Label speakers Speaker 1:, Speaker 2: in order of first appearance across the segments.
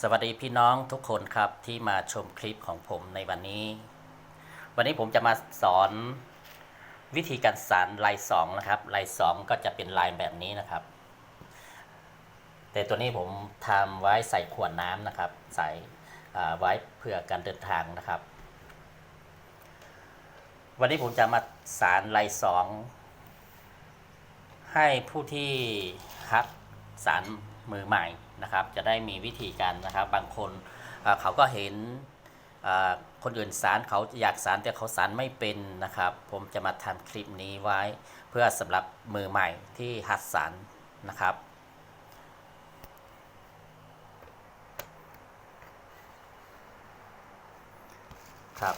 Speaker 1: สวัสดีพี่น้องทุกคนครับที่มาชมคลิปของผมในวันนี้ วันนี้ผมจะมาสอนวิธีการสารลายสองนะครับลายสองก็จะเป็นลายแบบนี้นะครับ แต่ตัวนี้ผมทำไว้ใส่ขวดน้ำนะครับ ใส่ไว้เพื่อการเดินทางนะครับ วันนี้ผมจะมาสารลายสองให้ผู้ที่ฮัดสารมือใหม่ นะครับ จะได้มีวิธีการนะครับ บางคนเขาก็เห็นคนอื่นสารเขาอยากสารแต่เขาสารไม่เป็นนะครับ ผมจะมาทำคลิปนี้ไว้ เพื่อสำหรับมือใหม่ที่หัดสารนะครับครับ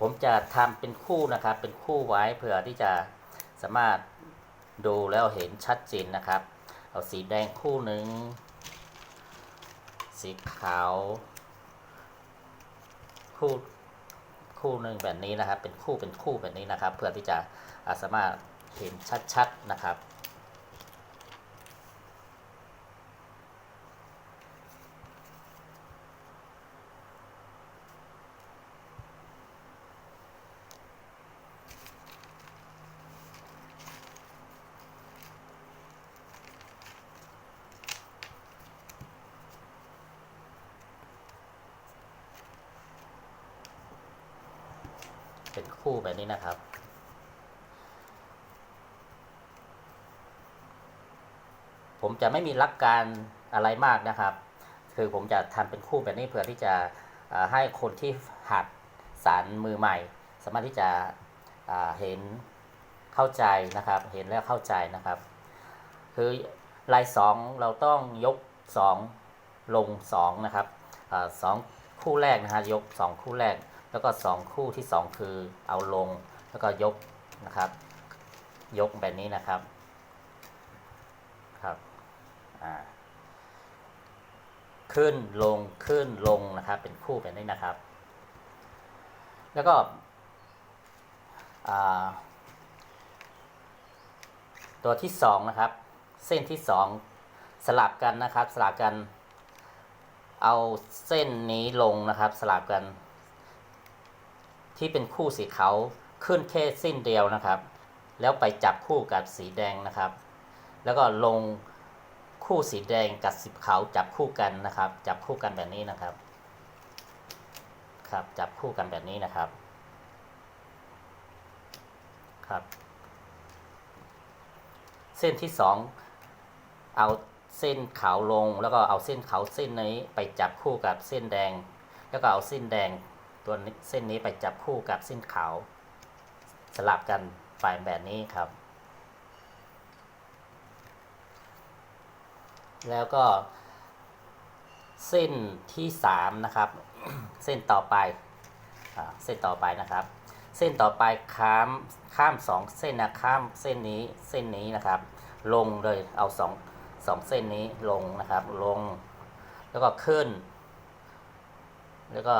Speaker 1: ผมจะทำเป็นคู่นะครับ เป็นคู่ไว้เพื่อที่จะสามารถดูแล้วเห็นชัดเจนนะครับ เอาสีแดงคู่หนึ่ง สีขาว คู่คู่หนึ่งแบบนี้นะครับ เป็นคู่เป็นคู่แบบนี้นะครับ เพื่อที่จะาสามารถเห็นชัดๆนะครับ เป็นคู่แบบนี้นะครับ ผมจะไม่มีหลักการอะไรมากนะครับ คือผมจะทำเป็นคู่แบบนี้เพื่อที่จะให้คนที่หัดสารมือใหม่ สามารถที่จะเห็นเข้าใจนะครับ เห็นแล้วเข้าใจนะครับ คือลายสองเราต้องยกสองลงสองนะครับอสองคู่แรกนะฮะยกสองคู่แรก แล้วก็สองคู่ที่สองคือเอาลงแล้วก็ยกนะครับ ยกแบบนี้นะครับครับขึ้นลงขึ้นลงนะครับ เป็นคู่แบบนี้นะครับ แล้วก็ตัวที่สองนะครับ เส้นที่สองสลับกันนะครับ สลับกัน เอาเส้นนี้ลงนะครับ สลับกัน ที่เป็นคู่สีขาวขึ้นแค่เส้นเดียวนะครับ แล้วไปจับคู่กับสีแดงนะครับ แล้วก็ลงคู่สีแดงกับสีขาวจับคู่กันนะครับ จับคู่กันแบบนี้นะครับ ครับจับคู่กันแบบนี้นะครับ ครับ เส้นที่สองเอาเส้นขาวลง แล้วก็เอาเส้นขาวเส้นนี้ไปจับคู่กับเส้นแดง แล้วก็เอาเส้นแดง ตัวเส้นนี้ไปจับคู่กับเส้นขาวสลับกันไปแบบนี้ครับ แล้วก็ เส้นที่สามนะครับ เส้นต่อไปเส้นต่อไปนะครับ เส้นต่อไปข้ามข้ามสองเส้นนะข้ามเส้นนี้เส้นนี้นะครับ ลงเลยเอาสองสองเส้นนี้ลงนะครับ ลง แล้วก็ขึ้น แล้วก็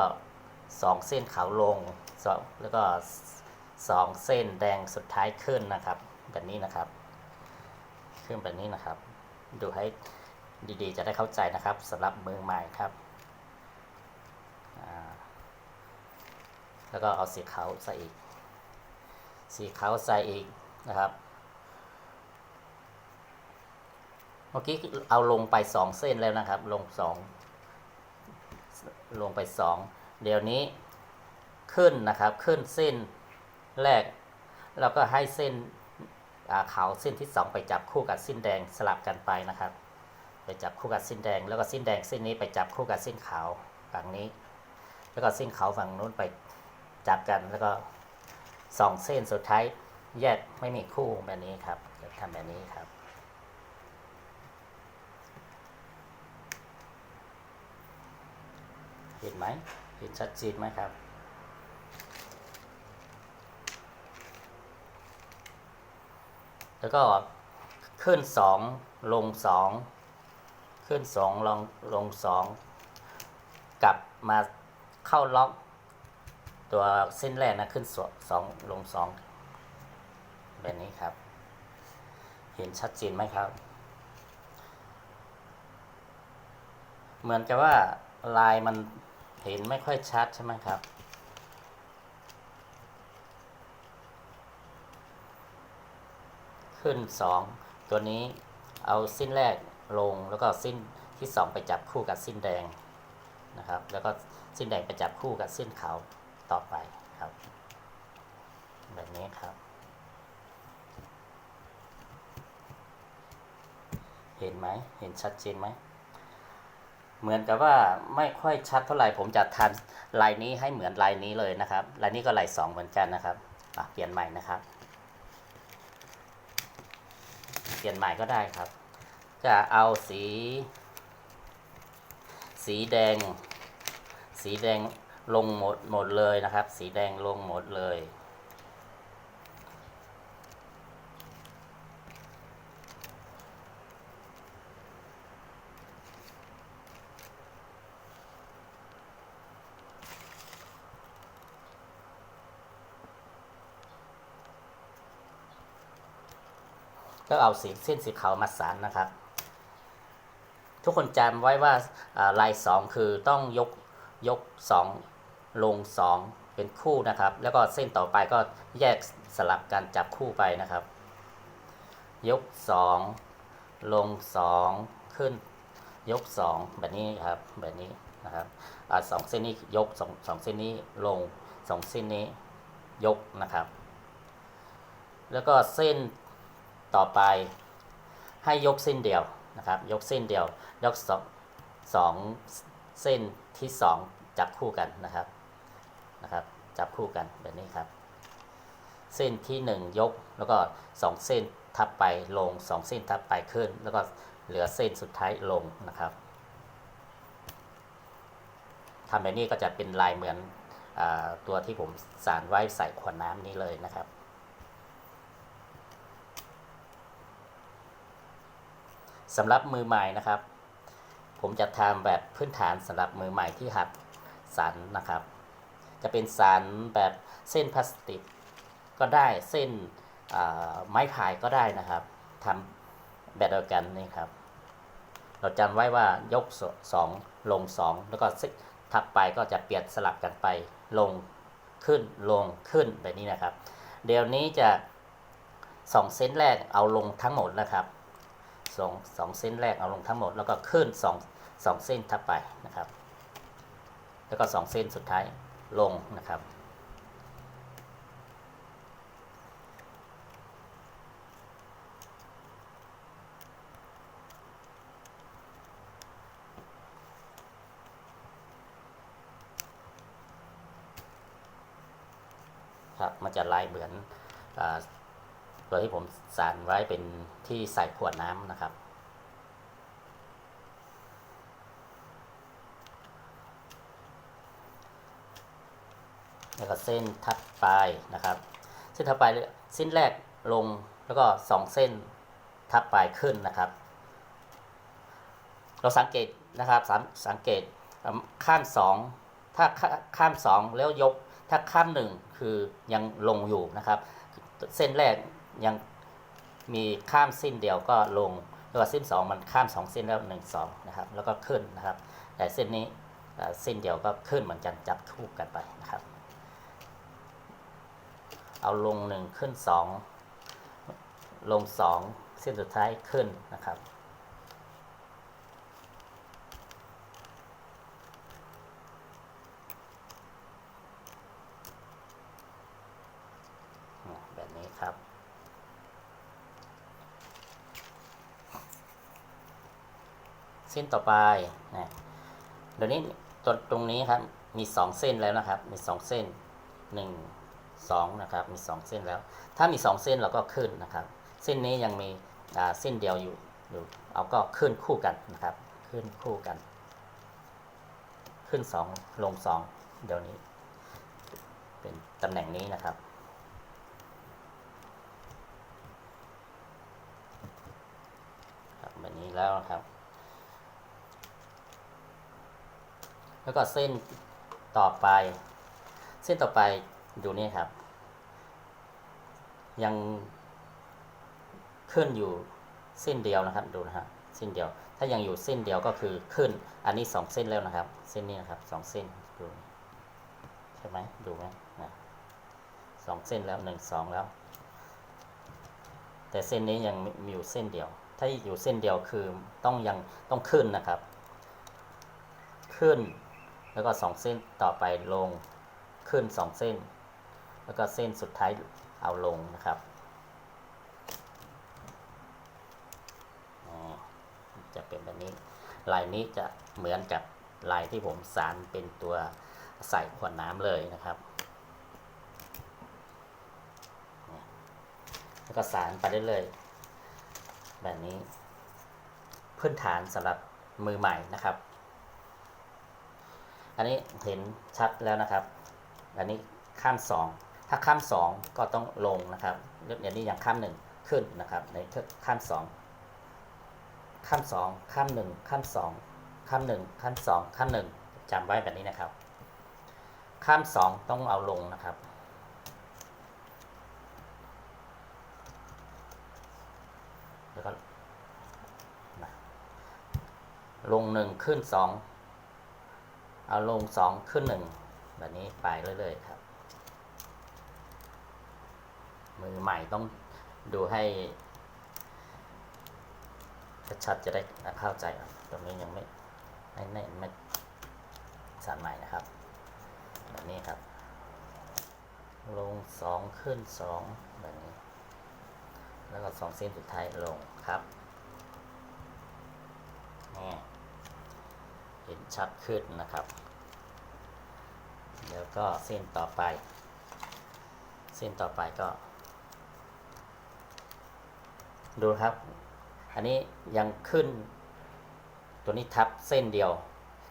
Speaker 1: สองเส้นขาวลงสองแล้วก็สองเส้นแดงสุดท้ายขึ้นนะครับ แบบนี้นะครับ ขึ้นแบบนี้นะครับ ดูให้ดีๆ จะได้เข้าใจนะครับสำหรับมือใหม่ครับแล้วก็เอาสีขาวใส่อีก สีขาวใส่อีกนะครับ เมื่อกี้เอาลงไปสองเส้นแล้วนะครับ ลงสองลงไปสอง เดี๋ยวนี้ขึ้นนะครับ ขึ้นเส้นแรก แล้วก็ให้เส้นขาวเส้นที่สองไปจับคู่กับเส้นแดงสลับกันไปนะครับ ไปจับคู่กับเส้นแดง แล้วก็เส้นแดงเส้นนี้ไปจับคู่กับเส้นขาวฝั่งนี้ แล้วก็เส้นขาวฝั่งนู้นไปจับกันแล้วก็สองเส้นสุดท้ายแยกไม่มีคู่แบบนี้ครับจะทำแบบนี้ครับเห็นไหม เห็นชัดเจนไหมครับแล้วก็ขึ้นสองลงสองขึ้นสองลงลงสองกลับมาเข้าล็อก ตัวเส้นแรกนะขึ้นสองสองลงสองแบบนี้ครับ เห็นชัดเจนไหมครับ เหมือนกับว่าลายมัน เห็นไม่ค่อยชัดใช่ไหมครับ ขึ้น 2 ตัวนี้เอาสิ้นแรกลงแล้วก็สิ้นที่ 2 ไปจับคู่กับสิ้นแดงนะครับ แล้วก็สิ้นแดงไปจับคู่กับสิ้นขาวต่อไปครับ แบบนี้ครับ เห็นไหมเห็นชัดเจนไหม เหมือนกับว่าไม่ค่อยชัดเท่าไหร่ ผมจะทำลายนี้ให้เหมือนลายนี้เลยนะครับ ลายนี้ก็ลายสองเหมือนกันนะครับเปลี่ยนใหม่นะครับ เปลี่ยนใหม่ก็ได้ครับ จะเอาสี สีแดง สีแดงลงหมดหมดเลยนะครับ สีแดงลงหมดเลย ก็เอาสีเส้นสีขาวมาสานนะครับ ทุกคนจำไว้ว่าลายสองคือต้องยกยกสองลงสองเป็นคู่นะครับ แล้วก็เส้นต่อไปก็แยกสลับกันจับคู่ไปนะครับ ยกสองลงสองขึ้น ยกสองแบบนี้ครับแบบนี้นะครับอสองเส้นนี้ยกสองสองเส้นนี้ลงสองเส้นนี้ยกนะครับ แล้วก็เส้น ต่อไปให้ยกเส้นเดียวนะครับ ยกเส้นเดียว ยกสองสองเส้นที่สองจับคู่กันนะครับนะครับ จับคู่กันแบบนี้ครับ เส้นที่หนึ่งยกแล้วก็สองเส้นทับไปลงสองเส้นทับไปขึ้น แล้วก็เหลือเส้นสุดท้ายลงนะครับทำแบบนี้ก็จะเป็นลายเหมือนอตัวที่ผมสารไว้ใส่ขวดน้ำนี้เลยนะครับ สำหรับมือใหม่นะครับ ผมจะทำแบบพื้นฐานสำหรับมือใหม่ที่หัดสันนะครับ จะเป็นสันแบบเส้นพลาสติก ก็ได้เส้นไม้พายก็ได้นะครับทำแบบเดียวกันนี่ครับ เราจำไว้ว่ายกสองลงสองแล้วก็ทับไปก็จะเปลี่ยนสลับกันไปลงขึ้นลงขึ้นแบบนี้นะครับ เดี๋ยวนี้จะสองเส้นแรกเอาลงทั้งหมดนะครับ สองสองเส้นแรกเอาลงทั้งหมด แล้วก็ขึ้นสองสองเส้นทับไปนะครับ แล้วก็สองเส้นสุดท้ายลงนะครับครับมันจะลายเหมือนอาตัวที่ผมสานไว้เป็นที่ใส่ขวดน้ำนะครับ แล้วก็เส้นทัดปลายนะครับ เส้นทัดปลายเส้นแรกลงแล้วก็สองเส้นทับปลายขึ้นนะครับ เราสังเกตนะครับสังสังเกตข้ามสองถ้าข้ามสองแล้วยกถ้าข้ามหนึ่งคือยังลงอยู่นะครับ เส้นแรก ยังมีข้ามเส้นเดียวก็ลงแล้วก็เส้นสองมันข้ามสองเส้นแล้วหนึ่งสองนะครับแล้วก็ขึ้นนะครับ แต่เส้นนี้เส้นเดียวก็ขึ้นเหมือนกันจับคู่กันไปนะครับ เอาลงหนึ่งขึ้นสองลงสองเส้นสุดท้ายขึ้นนะครับนี้ครับ เส้นต่อไปนะเดี๋ยวนี้ตรงตรงนี้ครับมีสองเส้นแล้วนะครับ มีสองเส้นหนึ่งสองนะครับ มีสองเส้นแล้ว ถ้ามีสองเส้นเราก็ขึ้นนะครับ เส้นนี้ยังมีเส้นเดียวอยู่อยู่ เอาก็ขึ้นคู่กันนะครับ ขึ้นคู่กัน ขึ้นสองลงสองเดี๋ยวนี้ เป็นตำแหน่งนี้นะครับครับแบบนี้แล้วนะครับ แล้วก็เส้นต่อไป เส้นต่อไปดูนี่ครับ ยังขึ้นอยู่เส้นเดียวนะครับดูนะฮะเส้นเดียว ถ้ายังอยู่เส้นเดียวก็คือขึ้น อันนี้สองเส้นแล้วนะครับ เส้นนี้นะครับสองเส้นดูใช่ไหมดูไหมนะสองเส้นแล้วหนึ่งสองแล้ว แต่เส้นนี้ยังมีอยู่เส้นเดียว ถ้าอยู่เส้นเดียวคือต้องยังต้องขึ้นนะครับ ขึ้น แล้วก็สองเส้นต่อไปลงขึ้นสองเส้น แล้วก็เส้นสุดท้ายเอาลงนะครับจะเป็นแบบนี้ ลายนี้จะเหมือนกับลายที่ผมสารเป็นตัวใส่ขวดน้ำเลยนะครับ แล้วก็สารไปเรื่อยแบบนี้ พื้นฐานสำหรับมือใหม่นะครับ อันนี้เห็นชัดแล้วนะครับ อันนี้ข้ามสองถ้าข้ามสองก็ต้องลงนะครับอย่างนี้อย่างข้ามหนึ่งขึ้นนะครับ ในข้ามสองข้ามสองข้ามหนึ่งข้ามสองข้ามหนึ่งข้ามสองข้ามหนึ่งจำไว้แบบนี้นะครับ ข้ามสองต้องเอาลงนะครับแล้วก็ลงหนึ่งขึ้นสอง เอาลงสองขึ้นหนึ่งแบบนี้ไปเรื่อยๆครับ มือใหม่ต้องดูให้ชัดๆจะได้เข้าใจตรงนี้ยังไม่ไม่ไม่ไม่สานใหม่นะครับ แบบนี้ครับ ลงสองขึ้นสองแบบนี้ แล้วก็สองเส้นสุดท้ายลงครับนี่ เห็นชัดขึ้นนะครับ แล้วก็เส้นต่อไป เส้นต่อไปก็ ดูครับ อันนี้ยังขึ้น ตัวนี้ทับเส้นเดียว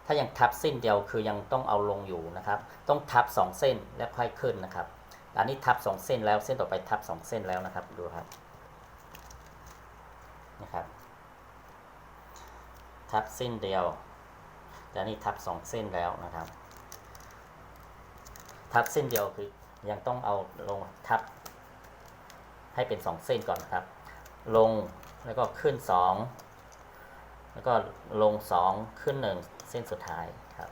Speaker 1: ถ้ายังทับเส้นเดียวคือยังต้องเอาลงอยู่นะครับ ต้องทับสองเส้นแล้วค่อยขึ้นนะครับ อันนี้ทับสองเส้นแล้วเส้นต่อไปทับสองเส้นแล้วนะครับ ดูครับ นะครับทับเส้นเดียว แต่นี่ทับสองเส้นแล้วนะครับ ทับเส้นเดียวคือยังต้องเอาลงทับ ให้เป็นสองเส้นก่อนครับ ลงแล้วก็ขึ้นสองแล้วก็ลงสองขึ้นหนึ่งเส้นสุดท้ายครับ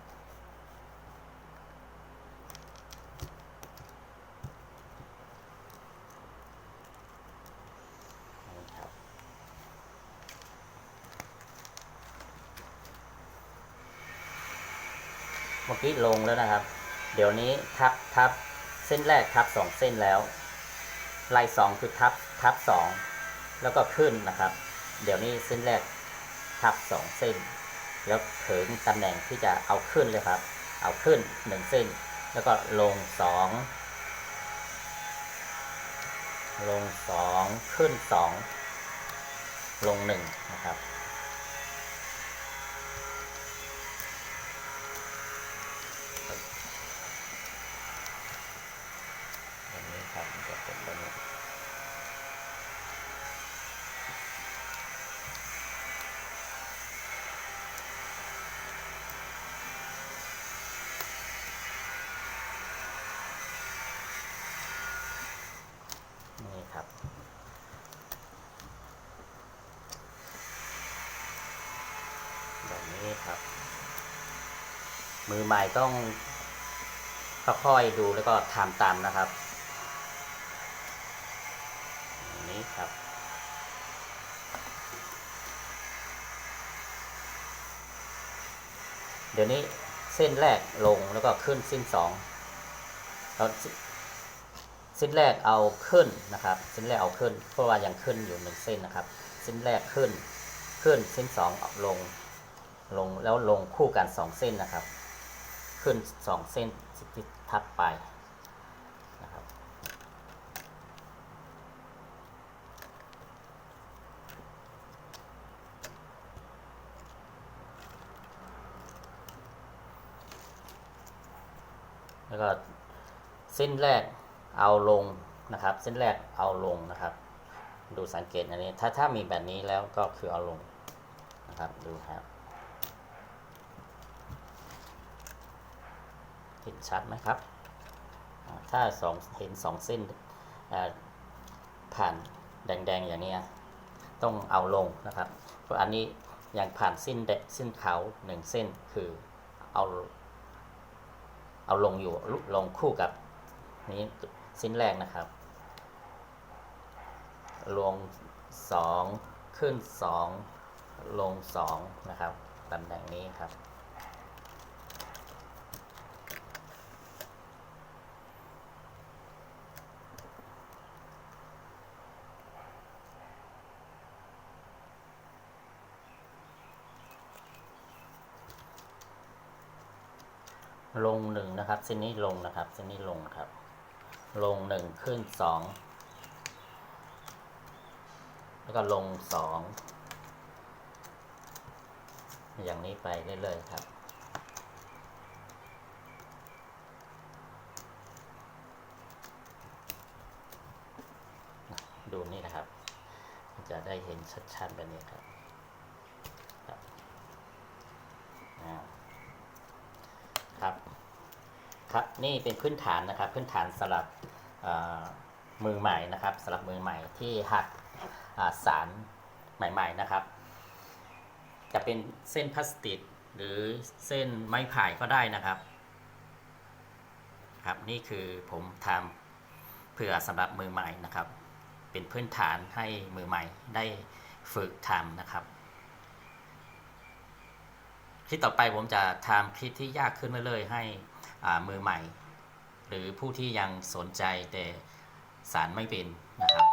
Speaker 1: เมื่อกี้ลงแล้วนะครับ เดี๋ยวนี้ทับทับเส้นแรกทับสองเส้นแล้วลายสองคือทับทับสองแล้วก็ขึ้นนะครับ เดี๋ยวนี้เส้นแรกทับสองเส้น แล้วถึงตำแหน่งที่จะเอาขึ้นเลยครับ เอาขึ้นหนึ่งเส้น แล้วก็ลงสองลงสองขึ้นสองลงหนึ่งนะครับ แบบนี้ครับมันจะเป็นแบบนี้นี่ครับ แบบนี้ครับ มือใหม่ต้องค่อยๆดูแล้วก็ทำตามนะครับอย่างนี้ครับ เดี๋ยวนี้เส้นแรกลงแล้วก็ขึ้นเส้นสองเราเส้นแรกเอาขึ้นนะครับเส้นแรกเอาขึ้น เพราะว่ายังขึ้นอยู่หนึ่งเส้นนะครับเส้นแรกขึ้นขึ้นเส้นสองลงลงแล้วลงคู่กันสองเส้นนะครับ ขึ้นสองเส้นที่ทับไปนะครับแล้วก็เส้นแรกเอาลงนะครับ เส้นแรกเอาลงนะครับ ดูสังเกตอันนี้ถ้าถ้ามีแบบนี้แล้วก็คือเอาลงนะครับดูครับ เห็นชัดไหมครับ ถ้าสองเห็นสองเส้นผ่านแดงๆอย่างนี้ต้องเอาลงนะครับ เพราะอันนี้อย่างผ่านเส้นเดเส้นเขาหนึ่งเส้นคือเอาเอาลงอยู่ลงคู่กับนี้สิ้นแรกนะครับลงสองขึ้นสองลงสองนะครับตำแหน่งนี้ครับ ลงหนึ่งนะครับเส้นนี้ลงนะครับเส้นนี้ลงครับ ลงหนึ่งขึ้นสองแล้วก็ลงสองอย่างนี้ไปเรื่อยๆครับ ดูนี่นะครับ จะได้เห็นชัดๆแบบนี้ครับครับอ่า ครับ ครับนี่เป็นพื้นฐานนะครับ พื้นฐานสำหรับมือใหม่นะครับสำหรับมือใหม่ที่หัดสารใหม่ๆนะครับ จะเป็นเส้นพลาสติกหรือเส้นไม้ไผ่ก็ได้นะครับ ครับนี่คือผมทำเพื่อสำหรับมือใหม่นะครับ เป็นพื้นฐานให้มือใหม่ได้ฝึกทำนะครับ คลิปต่อไปผมจะทำคลิปที่ยากขึ้นเรื่อยๆให้มือใหม่ หรือผู้ที่ยังสนใจแต่สารไม่เป็นนะครับ